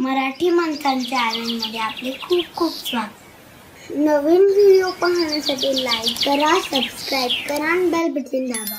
मराठी माणसांच्या आनंदमध्ये आपले खूप खूप स्वागत. नवीन व्हिडिओ पाहण्यासाठी लाईक करा सबस्क्राईब करा आणि बेल बटन दाबा.